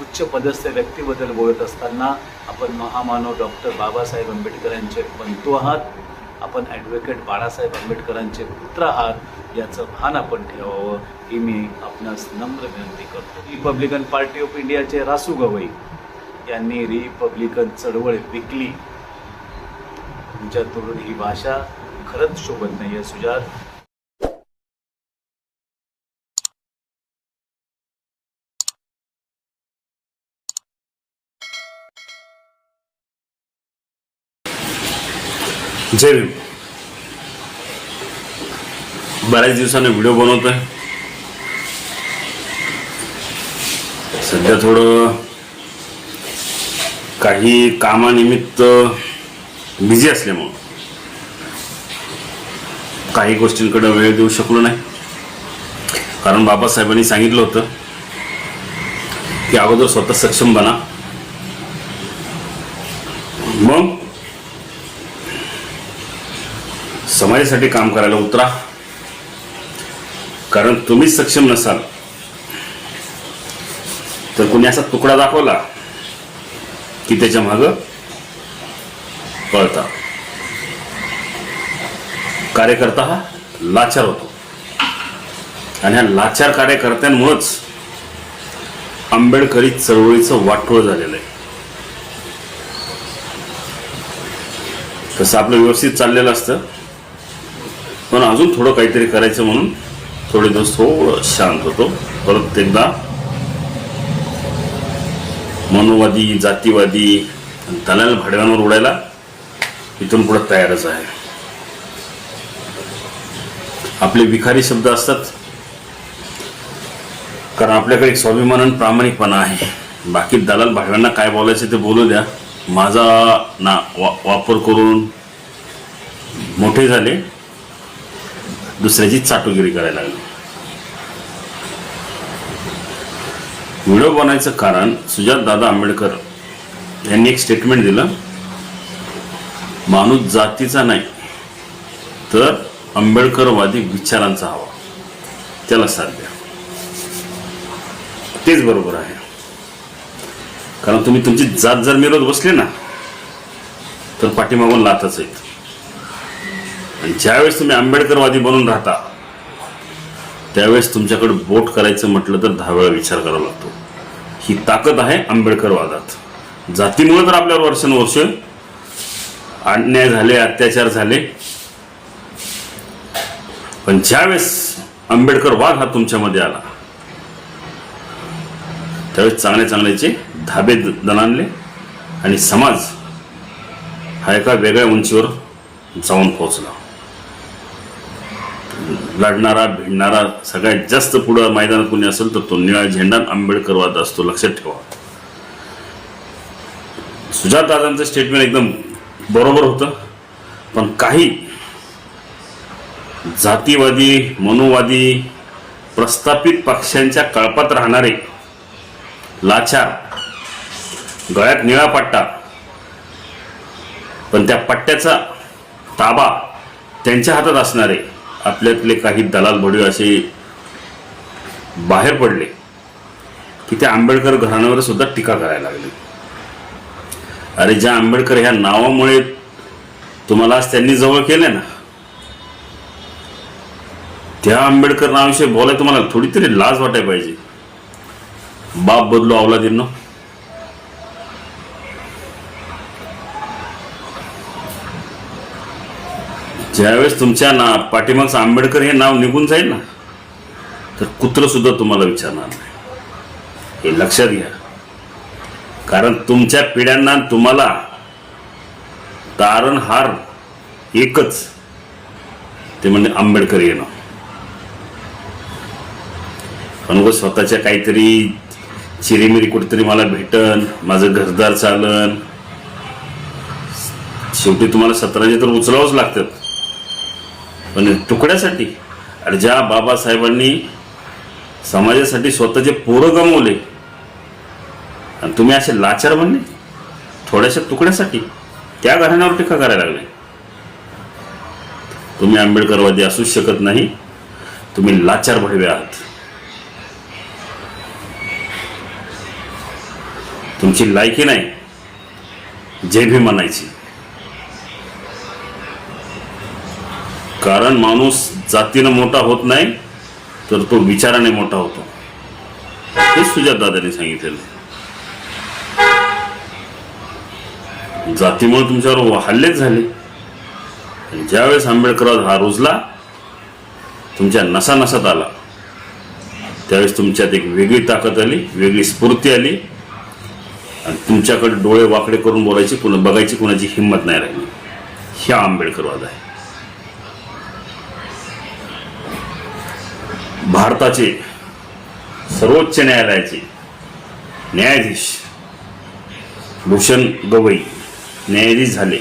उच्च पदस्थ व्यक्तीबद्दल बोलत असताना आपण महामानव डॉक्टर बाबासाहेब आंबेडकरांचे बंधू आहात. आपण ॲडव्होकेट बाळासाहेब आंबेडकरांचे पुत्र आहात. याचं भान आपण ठेवावं ही मी आपणास नम्र विनंती करतो. रिपब्लिकन पार्टी ऑफ इंडियाचे रासू गवई यांनी रिपब्लिकन चळवळ विकली. तुमच्या तोडून ही भाषा खरंच शोभत नाही आहे सुजात. जय भीम. बऱ्याच दिवसाने व्हिडिओ बनवतोय. सध्या थोडं काही कामानिमित्त बिझी असल्यामुळं काही गोष्टींकडे वेळ देऊ शकलो नाही. कारण बाबासाहेबांनी सांगितलं होतं की अगोदर स्वतः सक्षम बना. मग समाजासाठी काम करायला उतरा. कारण तुम्हीच सक्षम नसाल. तर कोणी असा तुकडा दाखवला की त्याच्या माग पळता. कार्यकर्ता हा लाचार होतो. आणि ह्या लाचार कार्यकर्त्यांमुळंच आंबेडकरी चळवळीचं वाटोळ झालेलं आहे. तसं आपलं व्यवस्थित चाललेलं असतं. पण अजून थोडं काहीतरी करायचं म्हणून थोडे दिवस थोडं शांत होतो. परत एकदा मनोवादी जातीवादी दलाल भाड्यांवर उडायला इथून पुढे तयारच आहे. आपले विखारी शब्द असतात कारण आपल्याकडे एक स्वाभिमान आणि प्रामाणिकपणा आहे. बाकी दलाल भाड्यांना काय बोलायचं ते बोलू द्या. माझा ना वा वापर करून मोठे झाले. दुसऱ्याची चाटोगिरी करायला लागली. व्हिडिओ बनायचं कारण सुजात दादा आंबेडकर यांनी एक स्टेटमेंट दिलं माणूस जातीचा नाही तर आंबेडकरवादी विचारांचा हवा. त्याला साथ द्या. तेच बरोबर आहे. कारण तुम्ही तुमची जात जर मिरवत बसले ना तर पाठीमागून लातच आहेत. आणि ज्यावेळेस तुम्ही आंबेडकरवादी बनून राहता त्यावेळेस तुमच्याकडे बोट करायचं म्हटलं तर दहा वेळा विचार करावा लागतो. ही ताकद आहे आंबेडकरवादात. जातीमुळे तर आपल्यावर वर्षानुवर्ष अन्याय झाले अत्याचार झाले. पण ज्यावेळेस आंबेडकरवाद हा तुमच्यामध्ये आला त्यावेळेस चांगले चांगल्याचे धाबे द- दणाणले आणि समाज हा एका वेगळ्या उंचीवर जाऊन पोहोचला. लढणारा भिडणारा सगळ्यात जास्त पुढं मैदानात कोणी असेल तर तो निळा झेंडा आंबेडकरवाद असतो. लक्षात ठेवा. सुजात दादांचं स्टेटमेंट एकदम बरोबर होतं. पण काही जातीवादी मनोवादी प्रस्थापित पक्षांच्या कळपात राहणारे लाचार गळ्यात निळा पट्टा पण त्या पट्ट्याचा ताबा त्यांच्या हातात असणारे आपल्यातले काही दलाल भडवे असे बाहेर पडले की त्या आंबेडकर घराण्यावर सुद्धा टीका करायला लागली. अरे ज्या आंबेडकर ह्या नावामुळे तुम्हाला आज त्यांनी जवळ केले ना त्या आंबेडकर नावाविषयी बोलाय तुम्हाला थोडी तरी लाज वाटायला पाहिजे. बाप बदलो अवलादींनो ज्यावेळेस तुमच्या ना पाठीमागचं आंबेडकर हे नाव निघून जाईल ना तर कुत्र सुद्धा तुम्हाला विचारणार नाही. हे लक्षात घ्या. कारण तुमच्या पिढ्यांना तुम्हाला तारणहार एकच. ते म्हणजे आंबेडकर येणं पण स्वतःच्या काहीतरी चिरीमिरी कुठेतरी मला भेटन माझं घरदार चालन. शेवटी तुम्हाला सतराचे तर उचलावंच लागतात. पण तुकड्यासाठी. आणि ज्या बाबासाहेबांनी समाजासाठी स्वतःचे पोरं गमवले आणि तुम्ही असे लाचार बनले थोड्याशा तुकड्यासाठी त्या घराण्यावर टीका करायला लागले. तुम्ही आंबेडकरवादी असूच शकत नाही तुम्ही लाचार भडवे आहात. तुमची लायकी नाही जे भी म्हणायची. कारण माणूस जातीनं मोठा होत नाही तर तो विचाराने मोठा होतो. हेच सुजात दादाने सांगितलेलं जातीमुळे तुमच्यावर हल्लेच झाले. ज्यावेळेस आंबेडकरवाद हा रुजला तुमच्या नसानसात आला. त्यावेळेस तुमच्यात एक वेगळी ताकद आली वेगळी स्फूर्ती आली. आणि तुमच्याकडे डोळे वाकडे करून बोलायची कुणा बघायची कुणाची हिंमत नाही राहिली. ह्या आंबेडकरवाद आहे. भारताचे सर्वोच्च न्यायालयाचे न्यायाधीश भूषण गवई न्यायाधीश झाले.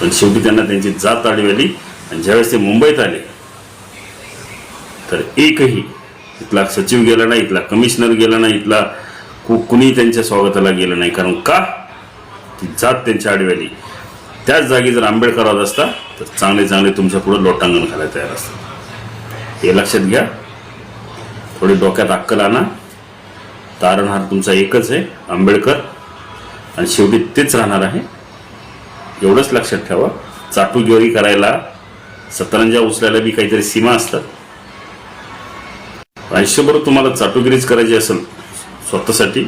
पण शेवटी त्यांना त्यांची जात आडवी आली आणि ज्यावेळेस ते मुंबईत आले तर एकही इथला सचिव गेला नाही इथला कमिशनर गेला नाही इथला कुणी त्यांच्या स्वागताला गेलं नाही. कारण का? ती जात त्यांच्या आडवी आली. त्याच जागी जर आंबेडकरवाद असता तर चांगले चांगले तुमच्यापुढे लोटांगण घालायला तयार असतात. हे लक्षात घ्या. थोडी डोक्यात अक्कल आणा. तारणहार तुमचा एकच आहे आंबेडकर. आणि शेवटी तेच राहणार आहे. एवढंच लक्षात ठेवा. चाटूगिरी करायला सतरंजा उचलायला बी काहीतरी सीमा असतात. आयुष्यभर तुम्हाला चाटुगिरीच करायची असेल स्वतःसाठी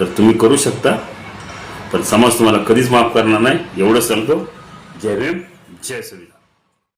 तर तुम्ही करू शकता. पण समाज तुम्हाला कधीच माफ करणार नाही. एवढं सांगतो. जय भीम जय संविधान